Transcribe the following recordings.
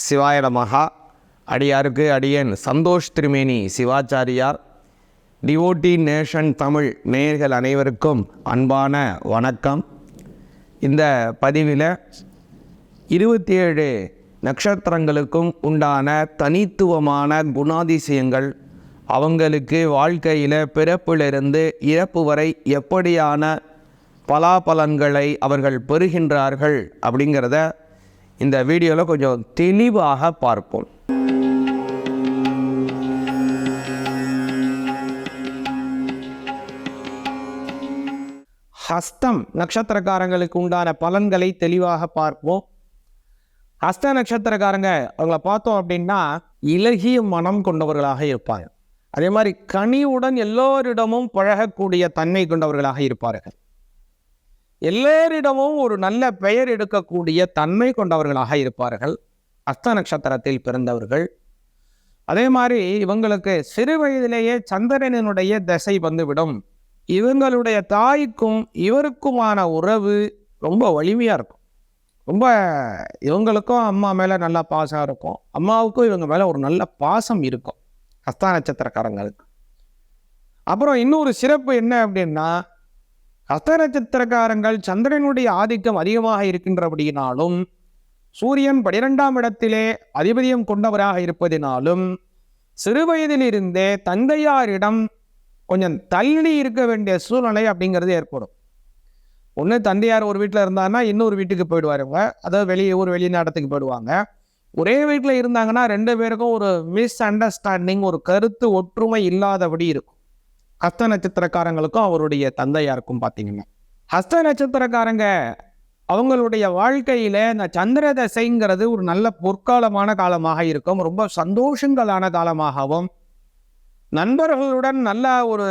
சிவாயடமகா அடியாருக்கு அடியன் சந்தோஷ் திருமேனி சிவாச்சாரியார். டிவோட்டி நேஷன் தமிழ் நேயர்கள் அனைவருக்கும் அன்பான வணக்கம். இந்த பதிவில் இருபத்தி ஏழு நட்சத்திரங்களுக்கும் உண்டான தனித்துவமான குணாதிசயங்கள் அவங்களுக்கு வாழ்க்கையில் பிறப்பிலிருந்து இறப்பு வரை எப்படியான பலாபலன்களை அவர்கள் பெறுகின்றார்கள் அப்படிங்கிறத இந்த வீடியோவில் கொஞ்சம் தெளிவாக பார்ப்போம். ஹஸ்தம் நட்சத்திரக்காரங்களுக்கு உண்டான பலன்களை தெளிவாக பார்ப்போம். ஹஸ்த நட்சத்திரக்காரங்க அவங்கள பார்த்தோம் அப்படின்னா இலகிய மனம் கொண்டவர்களாக இருப்பாங்க. அதே மாதிரி கனிவுடன் எல்லோரிடமும் பழகக்கூடிய தன்மை கொண்டவர்களாக இருப்பார்கள். எல்லோரிடமும் ஒரு நல்ல பெயர் எடுக்கக்கூடிய தன்மை கொண்டவர்களாக இருப்பார்கள். அஸ்த நட்சத்திரத்தில் பிறந்தவர்கள். அதே மாதிரி இவங்களுக்கு சிறு வயதிலேயே சந்திரனினுடைய தசை வந்துவிடும். இவங்களுடைய தாய்க்கும் இவருக்குமான உறவு ரொம்ப வலிமையாக இருக்கும். ரொம்ப இவங்களுக்கும் அம்மா மேலே நல்ல பாசம் இருக்கும். அம்மாவுக்கும் இவங்க மேலே ஒரு நல்ல பாசம் இருக்கும். அஸ்தா நட்சத்திரக்காரங்களுக்கு. அப்புறம் இன்னொரு சிறப்பு என்ன அப்படின்னா ஹஸ்த நட்சத்திரக்காரங்கள் சந்திரனுடைய ஆதிக்கம் அதிகமாக இருக்கின்றபடியினாலும் சூரியன் பனிரெண்டாம் இடத்திலே அதிபதியம் கொண்டவராக இருப்பதினாலும் சிறுவயதிலிருந்தே தந்தையாரிடம் கொஞ்சம் தள்ளி இருக்க வேண்டிய சூழ்நிலை அப்படிங்கிறது ஏற்படும். ஒன்று தந்தையார் ஒரு வீட்டில் இருந்தாங்கன்னா இன்னொரு வீட்டுக்கு போயிடுவாருங்க. அதாவது வெளியே ஒரு வெளிநாடத்துக்கு போயிடுவாங்க. ஒரே வீட்டில் இருந்தாங்கன்னா ரெண்டு பேருக்கும் ஒரு மிஸ் அண்டர்ஸ்டாண்டிங் ஒரு கருத்து ஒற்றுமை இல்லாதபடி இருக்கும். ஹஸ்த நட்சத்திரக்காரங்களுக்கும் அவருடைய தந்தையாருக்கும் பார்த்தீங்கன்னா ஹஸ்த நட்சத்திரக்காரங்க அவங்களுடைய வாழ்க்கையில இந்த சந்திர தசைங்கிறது ஒரு நல்ல பொற்காலமான காலமாக இருக்கும். ரொம்ப சந்தோஷங்களான காலமாகவும் நண்பர்களுடன் நல்ல ஒரு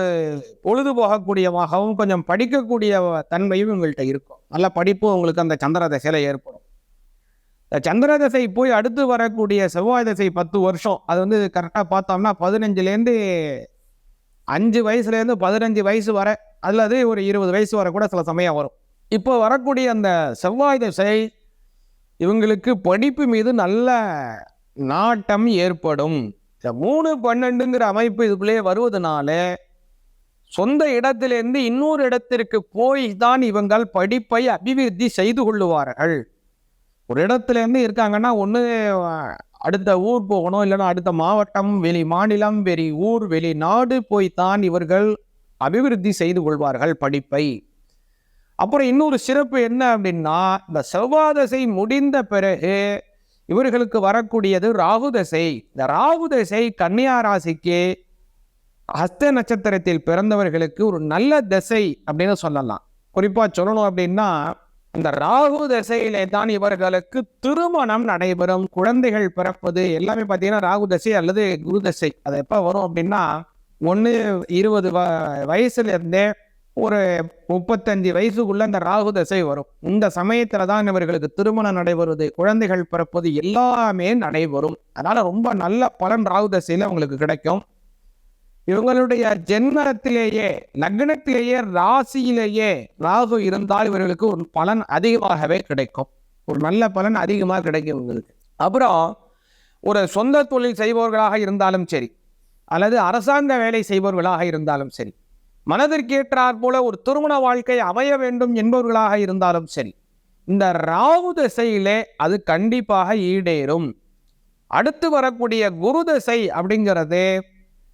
பொழுதுபோகக்கூடியவாகவும் கொஞ்சம் படிக்கக்கூடிய தன்மையும் உங்கள்கிட்ட இருக்கும். நல்ல படிப்பும் உங்களுக்கு அந்த சந்திர தசையில் ஏற்படும். இந்த சந்திர தசை போய் அடுத்து வரக்கூடிய செவ்வாய் தசை பத்து வருஷம் அது வந்து கரெக்டாக பார்த்தோம்னா பதினஞ்சுலேருந்து அஞ்சு வயசுலேருந்து பதினஞ்சு வயசு வர அல்லது ஒரு இருபது வயசு வர கூட சில சமயம் வரும். இப்போ வரக்கூடிய அந்த செவ்வாய் திசை இவங்களுக்கு படிப்பு மீது நல்ல நாட்டம் ஏற்படும். இந்த மூணு பன்னெண்டுங்கிற அமைப்பு இதுக்குள்ளேயே வருவதனால சொந்த இடத்திலிருந்து இன்னொரு இடத்திற்கு போய் தான் இவங்கள் படிப்பை அபிவிருத்தி செய்து கொள்ளுவார்கள். ஒரு இடத்துலேருந்து இருக்காங்கன்னா ஒன்று அடுத்த ஊர் போகணும் இல்லைன்னா அடுத்த மாவட்டம் வெளி மாநிலம் வெளி ஊர் வெளி நாடு போய்த்தான் இவர்கள் அபிவிருத்தி செய்து கொள்வார்கள் படிப்பை. அப்புறம் இன்னொரு சிறப்பு என்ன அப்படின்னா இந்த செவ்வாதசை முடிந்த பிறகு இவர்களுக்கு வரக்கூடியது ராகுதசை. இந்த ராகுதசை கன்னியா ராசிக்கு ஹஸ்த நட்சத்திரத்தில் பிறந்தவர்களுக்கு ஒரு நல்ல தசை அப்படின்னு சொல்லலாம். குறிப்பாக சொல்லணும் அப்படின்னா இந்த ராகு தசையிலே தான் இவர்களுக்கு திருமணம் நடைபெறும். குழந்தைகள் பிறப்பது எல்லாமே பார்த்தீங்கன்னா ராகு தசை அல்லது குரு தசை. அது எப்போ வரும் அப்படின்னா ஒன்று இருபது வ வயசுலேருந்தே ஒரு முப்பத்தஞ்சு வயசுக்குள்ள இந்த ராகு தசை வரும். இந்த சமயத்துல தான் இவர்களுக்கு திருமணம் நடைபெறுவது குழந்தைகள் பிறப்பது எல்லாமே நடைபெறும். அதனால ரொம்ப நல்ல பலன் ராகு தசையில அவங்களுக்கு கிடைக்கும். இவங்களுடைய ஜென்மத்திலேயே லக்னத்திலேயே ராசியிலேயே ராகு இருந்தால் இவர்களுக்கு ஒரு பலன் அதிகமாகவே கிடைக்கும். ஒரு நல்ல பலன் அதிகமாக கிடைக்கும் இவங்களுக்கு. அப்புறம் ஒரு சொந்த தொழில் செய்பவர்களாக இருந்தாலும் சரி அல்லது அரசாங்க வேலை செய்பவர்களாக இருந்தாலும் சரி மனதிற்கேற்றாற் போல ஒரு திருமண வாழ்க்கை அமைய வேண்டும் என்பவர்களாக இருந்தாலும் சரி இந்த ராகு திசையிலே அது கண்டிப்பாக ஈடேறும். அடுத்து வரக்கூடிய குரு திசை அப்படிங்கிறது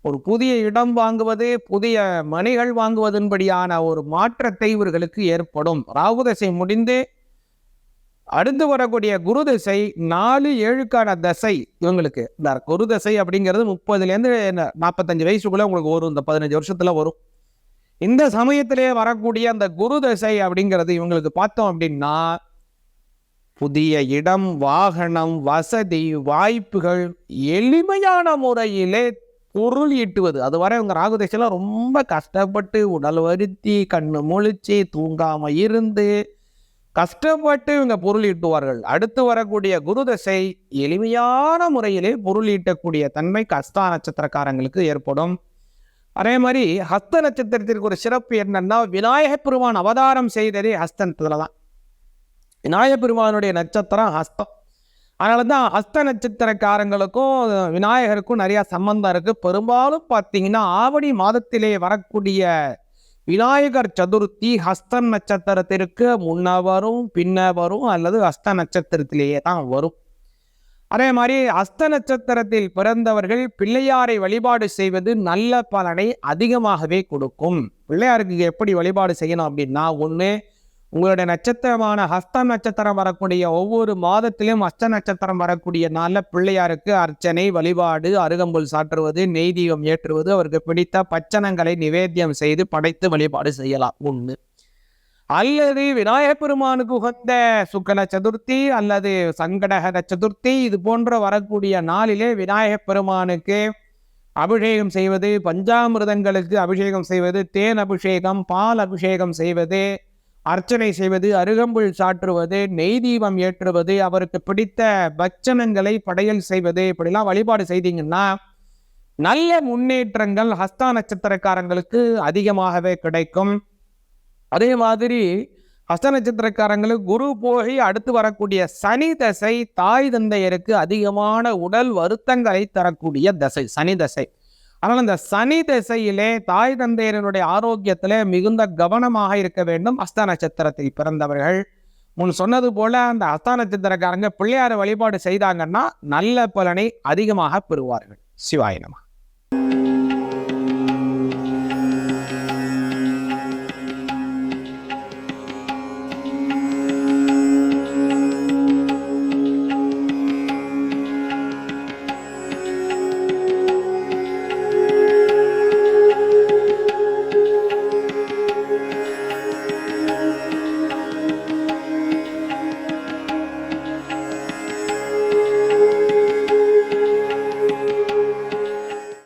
ஒரு புதிய இடம் வாங்குவது புதிய மணிகள் வாங்குவதன்படியான ஒரு மாற்றத்தை இவர்களுக்கு ஏற்படும். ராகு தசை முடிந்து அடுத்து வரக்கூடிய குரு தசை நாலு ஏழுக்கான தசை இவங்களுக்கு. இந்த குரு தசை அப்படிங்கிறது முப்பதுலேருந்து நாற்பத்தஞ்சு வயசுக்குள்ளே உங்களுக்கு வரும். இந்த பதினஞ்சு வருஷத்தில் வரும். இந்த சமயத்திலே வரக்கூடிய அந்த குரு தசை அப்படிங்கிறது இவங்களுக்கு பார்த்தோம் அப்படின்னா புதிய இடம் வாகனம் வசதி வாய்ப்புகள் எளிமையான முறையிலே பொருள் ஈட்டுவது அதுவரை இவங்க ராகுதேசெல்லாம் ரொம்ப கஷ்டப்பட்டு உடல் வருத்தி கண்ணு முழிச்சு தூங்காமல் இருந்து கஷ்டப்பட்டு இவங்க பொருள் ஈட்டுவார்கள் அடுத்து வரக்கூடிய குரு தசை எளிமையான முறையிலே பொருள் ஈட்டக்கூடிய தன்மை கஷ்டா நட்சத்திரக்காரங்களுக்கு ஏற்படும். அதே மாதிரி ஹஸ்த நட்சத்திரத்திற்கு ஒரு சிறப்பு என்னன்னா விநாயக பெருமான் அவதாரம் செய்ததே ஹஸ்தனத்தில் தான் விநாயக பெருமானுடைய நட்சத்திரம் ஹஸ்தம். அதனால தான் அஸ்த நட்சத்திரக்காரங்களுக்கும் விநாயகருக்கும் நிறையா சம்பந்தம் இருக்குது பெரும்பாலும் பார்த்தீங்கன்னா ஆவணி மாதத்திலே வரக்கூடிய விநாயகர் சதுர்த்தி ஹஸ்த நட்சத்திரத்திற்கு முன்ன வரும் பின்ன வரும் அல்லது ஹஸ்த நட்சத்திரத்திலேயே தான் வரும். அதே மாதிரி அஸ்த நட்சத்திரத்தில் பிறந்தவர்கள் பிள்ளையாரை வழிபாடு செய்வது நல்ல பலனை அதிகமாகவே கொடுக்கும். பிள்ளையாருக்கு எப்படி வழிபாடு செய்யணும் அப்படின்னா ஒன்று உங்களுடைய நட்சத்திரமான ஹஸ்த நட்சத்திரம் வரக்கூடிய ஒவ்வொரு மாதத்திலும் அஷ்ட நட்சத்திரம் வரக்கூடிய நாளில் பிள்ளையாருக்கு அர்ச்சனை வழிபாடு அருகம்புல் சாற்றுவது நெய்தீபம் ஏற்றுவது அவருக்கு பிடித்த பச்சனங்களை நிவேத்தியம் செய்து படைத்து வழிபாடு செய்யலாம். ஒன்று அல்லது விநாயகப் பெருமானுக்கு உகந்த சுக்கல சதுர்த்தி அல்லது சங்கடகர சதுர்த்தி இது போன்ற வரக்கூடிய நாளிலே விநாயகப் பெருமானுக்கு அபிஷேகம் செய்வது பஞ்சாமிர்தங்களுக்கு அபிஷேகம் செய்வது தேன் அபிஷேகம் பால் அபிஷேகம் செய்வது அர்ச்சனை செய்வது அருகம்புல் சாற்றுவது நெய் தீபம் ஏற்றுவது அவருக்கு பிடித்த பட்சணங்களை படையல் செய்வது இப்படிலாம் வழிபாடு செய்தீங்கன்னா நல்ல முன்னேற்றங்கள் ஹஸ்தா நட்சத்திரக்காரங்களுக்கு அதிகமாகவே கிடைக்கும். அதே மாதிரி ஹஸ்த நட்சத்திரக்காரங்களுக்கு குரு போகி அடுத்து வரக்கூடிய சனி தசை தாய் தந்தையருக்கு அதிகமான உடல் வருத்தங்களை தரக்கூடிய தசை சனி தசை. ஆனால் இந்த சனி திசையிலே தாய் தந்தையரனுடைய ஆரோக்கியத்திலே மிகுந்த கவனமாக இருக்க வேண்டும். அஸ்த நட்சத்திரத்தில் பிறந்தவர்கள். முன் சொன்னது போல அந்த அஸ்த நட்சத்திரக்காரங்க பிள்ளையார வழிபாடு செய்தாங்கன்னா நல்ல பலனை அதிகமாக பெறுவார்கள். சிவாயினமாக